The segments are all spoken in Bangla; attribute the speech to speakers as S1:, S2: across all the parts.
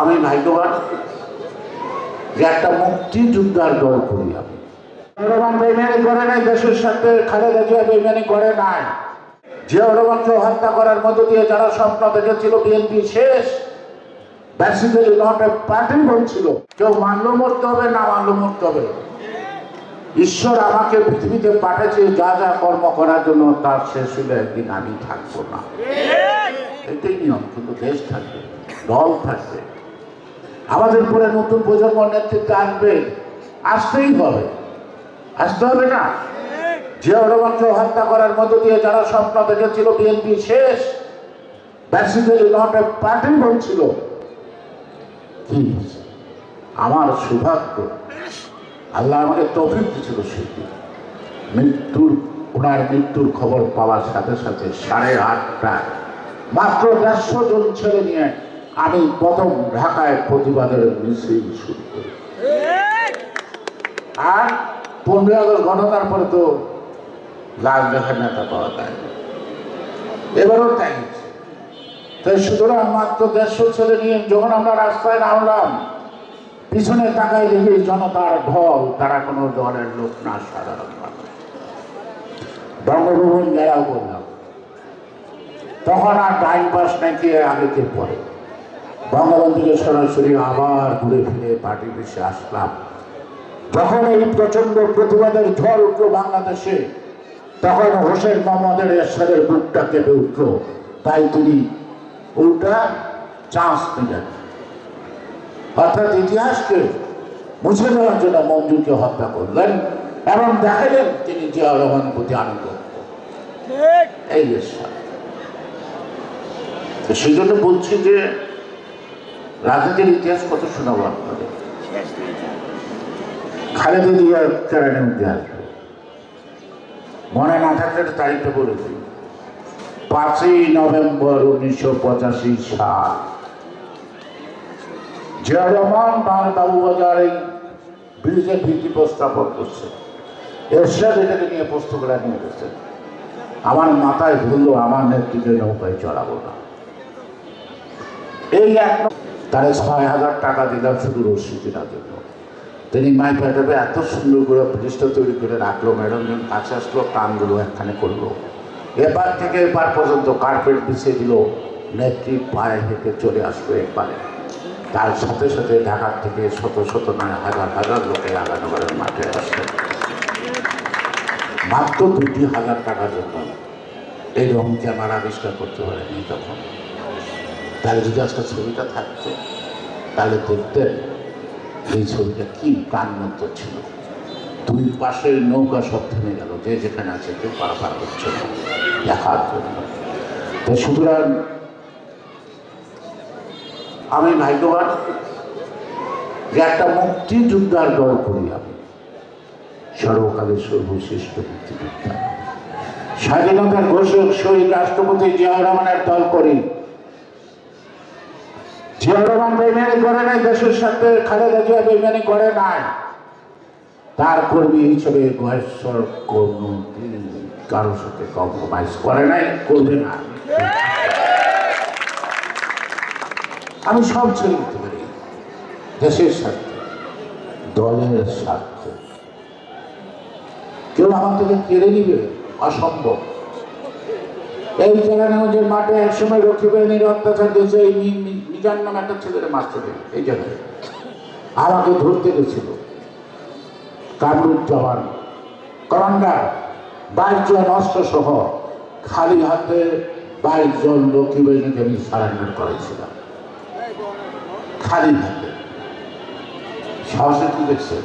S1: আমি ভাগ্যবান যে একটা মুক্তিযোদ্ধার দল করি আমি রহমান বেইমানি করে নাই দেশের সাথে খালেদা জিয়া বেইমানি করে নাই। জিয়া রহমানকে হত্যা করার মধ্য দিয়ে যারা স্বপ্ন দেখেছিল বিএনপি শেষ। বেসিক্যালি নট এ পার্টি বলছিল কেউ মানলেও মরতে হবে না মানলেও মরতে হবে। ঈশ্বর আমাকে পৃথিবীতে পাঠিয়েছে যা যা কর্ম করার জন্য তার শেষ হলে একদিন আমি থাকব না। এটাই নিয়ম কিন্তু দেশ থাকবে দল থাকবে। আমাদের পরে নতুন প্রজন্ম নেতৃত্বে আসবে, আসতেই হবে। আসতে হবে না? জিয়া রহমানকে হত্যা করার মধ্য দিয়ে যারা স্বপ্ন দেখেছিল, বিএনপি শেষ। বেসিক্যালি নট এ পার্টি বলছিল কি আমার সৌভাগ্য, আল্লাহ আমাকে তৌফিক দিয়েছিল সেদিন। মৃত্যুর, ওনার মৃত্যুর খবর পাওয়ার সাথে সাথে সাড়ে আটটায় মাত্র দেড়শো জন ছেলে নিয়ে আমি প্রথম ঢাকায় প্রতিবাদের মিছিল শুরু করি আর পনেরো আগস্ট ঘটনার পরে তো লাল দেখার নেতা পাওয়া যায়। এবারও তাই তাই সুতরাং মাত্র দেড়শো ছেলে নিয়ে যখন আমরা রাস্তায় নামলাম, পিছনে তাকায় দেখি জনতার ঢল, তারা কোনো দলের লোক না, সাধারণ বঙ্গভবন গেরাও করলাম তখন আর টাইম পাস নাকি আগেকে পরে বঙ্গবন্ধুকে সরাসরি আবার ঘুরে ফিরে পার্টি বেশি আসলাম। যখন এই প্রচণ্ড প্রতিবাদের ঝড় উঠল বাংলাদেশে তখন হোসেন মোহাম্মদের এরশাদের বুকটা কেঁপে উঠল। তাই তিনি উল্টা চান্স নিলেন অর্থাৎ ইতিহাসকে মুছে দেওয়ার জন্য মঞ্জুকে হত্যা করলেন এবং দেখালেন তিনি জিয়া রহমান প্রতি আনন্দ এই তো বলছি যে রাজনীতির ইতিহাস কত শোনাবো আপনাদের? খালেদা জিয়ার চ্যানেলের মধ্যে মনে না থাকলে তারিখটা বলে দিই। পাঁচই নভেম্বর উনিশশো পঁচাশি সাল। জিয়া তাঁর বাবুবাজার এই ব্রিজের ভিত্তি প্রস্তাবন করছে। এরশাদ এটাকে নিয়ে পুস্তকরা নিয়ে গেছে আমার মাথায় ধরলো আমার নেতৃত্বে নৌকায় চড়াবো না। এই এক তারে ছয় হাজার টাকা দিলাম শুধু রশ্মি কেনার জন্য। তিনি মাই প্যাটাবে এত সুন্দর করে ব্রিজটা তৈরি করে রাখল, ম্যাডাম যখন কাছে আসলো কানগুলো একখানে করল। এবার থেকে এবার পর্যন্ত কার্পেট বিছিয়ে দিল, নেত্রী পায়ে হেঁটে চলে আসলো এপারে তার সাথে সাথে ঢাকার থেকে শত শত নয়, হাজার হাজার লোকে আগানগরের মাঠে আসে মাত্র দুটি হাজার টাকার জন্য। এইরকম ক্যামেরা আবিষ্কার করতে পারেনি তখন। তাহলে যদি আজকে ছবিটা থাকতো, তাহলে দেখতেন এই ছবিটা কি প্রাণবন্ত ছিল। দুই পাশের নৌকা সব থেমে গেল, যে যেখানে আছে কেউ পারাপার করছে না দেখার জন্য তো সুতরাং আমি ভাগ্যবান যে একটা মুক্তিযোদ্ধার দল করি আমি। সর্বকালের সর্বশ্রেষ্ঠ মুক্তিযোদ্ধা। স্বাধীনতার ঘোষক, শহীদ রাষ্ট্রপতি জিয়া রহমানের দল করি। করে নাই, দেশের সাথে খালেদা জিয়া করে নাই। তার কর্মী হিসেবে গয়েশ্বর কোনদিন কারোর সাথে কম্প্রোমাইজ করে নাই, করবে না। আমি সব ছেড়ে দিতে পারি। দেশের স্বার্থে দলের স্বার্থে কেউ আমার থেকে কেড়ে নিবে? অসম্ভব। এই চ্যালেঞ্জের মাঠে একসময় রক্ষী বাহিনীর অত্যাচার দিয়েছে এই মিজান নামে একটা ছেলের মারতে দেবে এই জায়গায় আমাকে ধরতে গেছিল। কামরুজ্জামান, কমান্ডার, বাইশ জন অস্ত্র সহ খালি হাতে বাইশ জন রক্ষী বাহিনীকে আমি সারেন্ডার করেছিলাম খালি হাতে। সাহসে কি দেখছেন?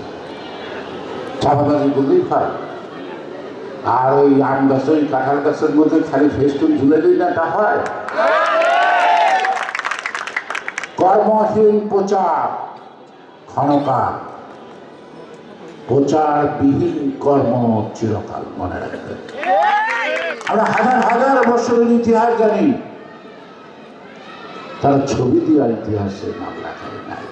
S1: চাপাবাজি বললেই হয়। আর ওই আম গাছ ওই কাঁঠাল গাছের মধ্যে খালি ফেস্টুন ঝুলে দিই না তা হয়? কর্মহীন প্রচার, ক্ষণকাল। প্রচারবিহীন কর্ম চিরকাল মনে রাখবেন। আমরা হাজার হাজার বছরের ইতিহাস জানি। তারা ছবি দেওয়ার ইতিহাসে নাম লেখায় নাই।